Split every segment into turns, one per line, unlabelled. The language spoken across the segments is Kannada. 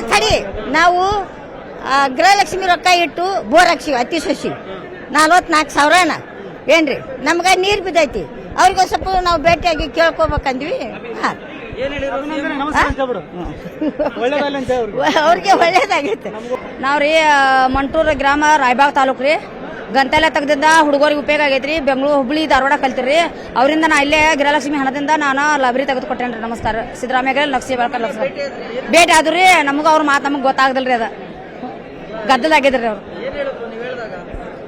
ತಡಿ. ನಾವು ಗೃಹಲಕ್ಷ್ಮಿ ರೊಕ್ಕ ಇಟ್ಟು ಬೋರ್ ಹಾಕ್ಸಿವಿ ಅತಿ ಸಸಿ. ನಲ್ವತ್ನಾಲ್ಕು ಸಾವಿರನ. ಏನ್ರಿ? ನಮ್ಗೆ ನೀರು ಬಿದ್ದೈತಿ. ಅವ್ರಿಗೆ ಸ್ವಲ್ಪ ನಾವು ಭೇಟಿಯಾಗಿ ಕೇಳ್ಕೊಬೇಕಂದ್ವಿ. ಹಾ.
ಅವ್ರಿಗೆ
ಒಳ್ಳೇದಾಗೈತೆ. ನಾವ್ರಿ ರೀ ಮಂಟೂರು ಗ್ರಾಮ ರಾಯಬಾಗ್ ತಾಲೂಕು ರೀ. ಗಂಟೆಲ್ಲ ತೆಗ್ದಿಂದ ಹುಡುಗರಿಗೆ ಉಪಯೋಗ ಆಗೈತ್ರಿ ಬೆಂಗಳೂರು ಹುಬ್ಳಿ ಧಾರವಾಡ ಕಲ್ತಿರಿ ಅವರಿಂದ ನಾ ಇಲ್ಲೇ ಗೃಹಲಕ್ಷ್ಮಿ ಹಣದಿಂದ ನಾನು ಲೈಬ್ರರಿ ತೆಗೆದುಕೊಟ್ಟೇನ್ರಿ ನಮಸ್ಕಾರ. ಸಿದ್ದರಾಮಯ್ಯ ಲಕ್ಷ್ಮಿ ಬಾಳ್ಕರ್ ಲಕ್ಷ್ಮಿ ಭೇಟಿ ಆದ್ರಿ? ನಮಗೂ ಅವ್ರ ಮಾತು ನಮಗೆ ಗೊತ್ತಾಗದಲ್ರಿ ಅದ. ಗದ್ದಲಾಗಿದ್ರಿ ಅವ್ರು
ಏನ್ ಹೇಳಿದ್ರು ನೀವು ಹೇಳಿದಾಗ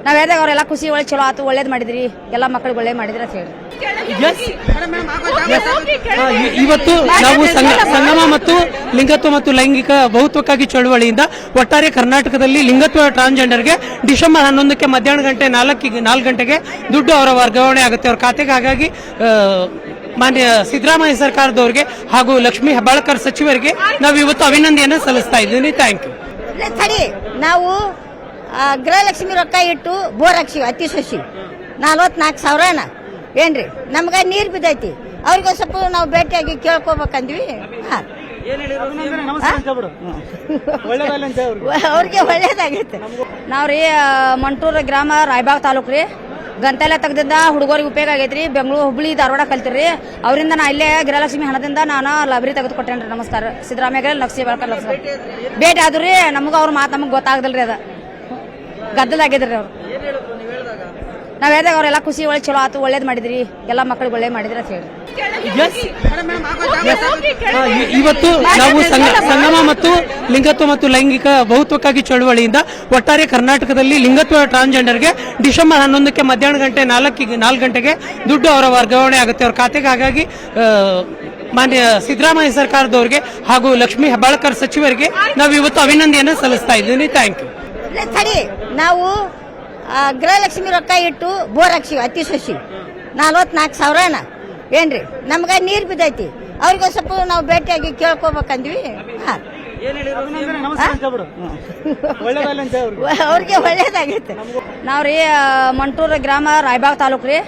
ನಾವ್ ಹೇಳ್ದಾಗ ಅವ್ರೆಲ್ಲ ಖುಷಿ ಒಳ್ಳೆ ಚಲೋ ಆತು ಒಳ್ಳೇದ್ ಮಾಡಿದ್ರಿ. ಎಲ್ಲಾ ಮಕ್ಕಳಿಗೆ ಒಳ್ಳೆ ಮಾಡಿದ್ರಿ ಅಂತ ಹೇಳಿ.
ಆ, ಇವತ್ತು ನಾವು ಸಂಗಮ ಮತ್ತು ಲಿಂಗತ್ವ ಮತ್ತು ಲೈಂಗಿಕ ಬಹುತ್ವಕ್ಕಾಗಿ ಚಳುವಳಿಯಿಂದ ಒಟ್ಟಾರೆ ಕರ್ನಾಟಕದಲ್ಲಿ ಲಿಂಗತ್ವ ಟ್ರಾನ್ಸ್ಜೆಂಡರ್ಗೆ ಡಿಸೆಂಬರ್ ಹನ್ನೊಂದಕ್ಕೆ ಮಧ್ಯಾಹ್ನ ಗಂಟೆ ನಾಲ್ಕಿಗೆ ನಾಲ್ಕು ಗಂಟೆಗೆ ದುಡ್ಡು ಅವರ ವರ್ಗಾವಣೆ ಆಗುತ್ತೆ. ಅವ್ರ ಖಾತೆಗೆ ಹಾಗಾಗಿ ಮಾನ್ಯ ಸಿದ್ದರಾಮಯ್ಯ ಸರ್ಕಾರದವರಿಗೆ ಹಾಗೂ ಲಕ್ಷ್ಮೀ ಹೆಬ್ಬಾಳ್ಕರ್ ಸಚಿವರಿಗೆ ನಾವು ಇವತ್ತು ಅಭಿನಂದನೆಯನ್ನು ಸಲ್ಲಿಸ್ತಾ ಇದ್ದೀನಿ. ಥ್ಯಾಂಕ್ ಯು
ಸರಿ ನಾವು ಗೃಹಲಕ್ಷ್ಮಿ ರೊಕ್ಕ ಇಟ್ಟು ಬೋರ್ ಹಾಕ್ಸಿವಿ ಅತಿ ಸಸಿ. ನಲ್ವತ್ನಾಲ್ಕು ಸಾವಿರನ. ಏನ್ರಿ? ನಮ್ಗೆ ನೀರು ಬಿದ್ದೈತಿ. ಅವ್ರಿಗೆ ಸ್ವಲ್ಪ ನಾವು ಭೇಟಿಯಾಗಿ ಕೇಳ್ಕೊಬೇಕಂದ್ವಿ. ಹಾ.
ಅವ್ರಿಗೆ
ಅವ್ರಿಗೆ ಒಳ್ಳೇದಾಗೈತೆ. ನಾವ್ರಿ ರೀ ಮಂಟೂರು ಗ್ರಾಮ ರಾಯಬಾಗ್ ತಾಲೂಕು ರೀ. ಗಂಟೆಲ್ಲ ತೆಗ್ದಿಂದ ಹುಡುಗರಿಗೆ ಉಪಯೋಗ ಆಗೈತ್ರಿ. ಬೆಂಗಳೂರು ಹುಬ್ಳಿ ಧಾರವಾಡ ಕಲ್ತಿರಿ ಅವರಿಂದ ನಾ ಇಲ್ಲೇ ಗೃಹಲಕ್ಷ್ಮಿ ಹಣದಿಂದ ನಾನು ಲೈಬ್ರರಿ ತೆಗೆದುಕೊಟ್ಟೇನ್ರಿ. ನಮಸ್ಕಾರ. ಸಿದ್ದರಾಮಯ್ಯ ಲಕ್ಷ್ಮಿ ಲಕ್ಷ್ಮಿ ಭೇಟಿ ಆದ್ರಿ. ನಮಗ ಅವ್ರ ಮಾತು ನಮಗೆ ಗೊತ್ತಾಗದಲ್ರಿ ಅದ. ಗದ್ದಲಾಗಿದ್ರಿ ಅವ್ರು.
ಏನ್ ಹೇಳಿದ್ರು ನೀವು ಹೇಳಿದಾಗ?
ಅವ್ರೆಲ್ಲ ಖುಷಿ ಒಳ್ಳೆ ಚಲೋ ಆತು ಒಳ್ಳೇದ್ ಮಾಡಿದ್ರಿ ಎಲ್ಲ ಮಕ್ಕಳಿಗೆ ಒಳ್ಳೇದ್ ಮಾಡಿದ್ರಿ ಅಂತ ಹೇಳಿ.
ಇವತ್ತು ನಾವು ಸಂಗ- ಸಂಗಮ ಮತ್ತು ಲಿಂಗತ್ವ ಮತ್ತು ಲೈಂಗಿಕ ಬಹುತ್ವಕ್ಕಾಗಿ ಚಳುವಳಿಯಿಂದ ಒಟ್ಟಾರೆ ಕರ್ನಾಟಕದಲ್ಲಿ ಲಿಂಗತ್ವ ಟ್ರಾನ್ಸ್ಜೆಂಡರ್ಗೆ ಡಿಸೆಂಬರ್ ಹನ್ನೊಂದಕ್ಕೆ ಮಧ್ಯಾಹ್ನ ಗಂಟೆ ನಾಲ್ಕಿಗೆ ನಾಲ್ಕು ಗಂಟೆಗೆ ದುಡ್ಡು ಅವರ ವರ್ಗಾವಣೆ ಆಗುತ್ತೆ. ಅವ್ರ ಖಾತೆಗೆ ಹಾಗಾಗಿ ಮಾನ್ಯ ಸಿದ್ದರಾಮಯ್ಯ ಸರ್ಕಾರದವರಿಗೆ ಹಾಗೂ ಲಕ್ಷ್ಮೀ ಹೆಬ್ಬಾಳ್ಕರ್ ಸಚಿವರಿಗೆ ನಾವು ಇವತ್ತು ಅಭಿನಂದನೆಯನ್ನು ಸಲ್ಲಿಸ್ತಾ ಇದ್ದೀನಿ. ಥ್ಯಾಂಕ್ ಯು
ನಾವು ಗೃಹಲಕ್ಷ್ಮಿ ರೊಕ್ಕ ಇಟ್ಟು ಬೋರ್ ಹಾಕ್ಸಿವಿ ಅತಿ ಸಸಿ ನಲ್ವತ್ನಾಲ್ಕು ಸಾವಿರನ ಏನ್ರಿ? ನಮ್ಗೆ ನೀರು ಬಿದ್ದೈತಿ. ಅವ್ರಿಗೆ ಸ್ವಲ್ಪ ನಾವು ಭೇಟಿಯಾಗಿ ಕೇಳ್ಕೊಬೇಕಂದ್ವಿ. ಹಾ.
ಅವ್ರಿಗೆ
ಒಳ್ಳೇದಾಗೈತೆ. ನಾವ್ರಿ ರೀ ಮಂಟೂರು ಗ್ರಾಮ ರಾಯಬಾಗ್ ತಾಲೂಕು ರೀ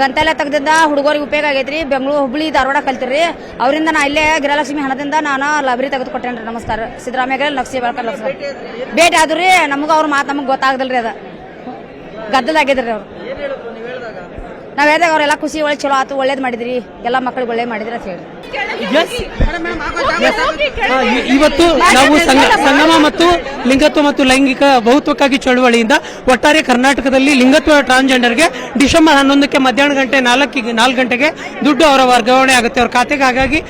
ಗಂಟೆಲ್ಲ ತೆಗ್ದಿಂದ ಹುಡುಗರಿಗೆ ಉಪಯೋಗ ಆಗೈತ್ರಿ. ಬೆಂಗಳೂರು ಹುಬ್ಳಿ ಧಾರವಾಡ ಕಲ್ತಿರಿ ಅವರಿಂದ ನಾ ಇಲ್ಲೇ ಗೃಹಲಕ್ಷ್ಮಿ ಹಣದಿಂದ ನಾನು ಲೈಬ್ರರಿ ತೆಗೆದು ಕೊಟ್ಟೇನ್ರಿ ನಮಸ್ಕಾರ. ಸಿದ್ದರಾಮಯ್ಯ ಲಕ್ಷ್ಮಿ ಬಾಳ್ಕರ್ ಲಕ್ಷ್ಮಿ ಭೇಟಿ ಆದ್ರಿ? ನಮಗೂ ಅವ್ರ ಮಾತು ನಮಗೆ ಗೊತ್ತಾಗದಲ್ರಿ ಅದ. ಗದ್ದಲಾಗಿದ್ರಿ ಅವ್ರು.
ನೀವು ಹೇಳಿದಾಗ
ಅವ್ರೆಲ್ಲ ಖುಷಿ ಒಳ್ಳೆ ಚಲೋ ಆತು ಒಳ್ಳೇದ್ ಮಾಡಿದ್ರಿ. ಎಲ್ಲಾ ಮಕ್ಕಳಿಗೆ ಒಳ್ಳೆ ಮಾಡಿದ್ರಿ ಅಂತ ಹೇಳಿ
ಇವತ್ತು ನಾವು ಸಂಗ- ಸಂಗಮ ಮತ್ತು ಲಿಂಗತ್ವ ಮತ್ತು ಲೈಂಗಿಕ ಬಹುತ್ವಕ್ಕಾಗಿ ಚಳುವಳಿಯಿಂದ ಒಟ್ಟಾರೆ ಕರ್ನಾಟಕದಲ್ಲಿ ಲಿಂಗತ್ವ ಟ್ರಾನ್ಸ್ಜೆಂಡರ್ಗೆ ಡಿಸೆಂಬರ್ ಹನ್ನೊಂದಕ್ಕೆ ಮಧ್ಯಾಹ್ನ ಗಂಟೆ ನಾಲ್ಕಿಗೆ ನಾಲ್ಕು ಗಂಟೆಗೆ ದುಡ್ಡು ಅವರ ವರ್ಗಾವಣೆ ಆಗುತ್ತೆ. ಅವ್ರ ಖಾತೆಗೆ ಹಾಗಾಗಿ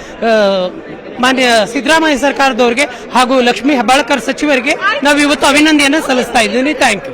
ಮಾನ್ಯ ಸಿದ್ದರಾಮಯ್ಯ ಸರ್ಕಾರದವರಿಗೆ ಹಾಗೂ ಲಕ್ಷ್ಮೀ ಹೆಬ್ಬಾಳ್ಕರ್ ಸಚಿವರಿಗೆ ನಾವು ಇವತ್ತು ಅಭಿನಂದನೆಯನ್ನು ಸಲ್ಲಿಸ್ತಾ ಇದ್ದೀನಿ. Thank you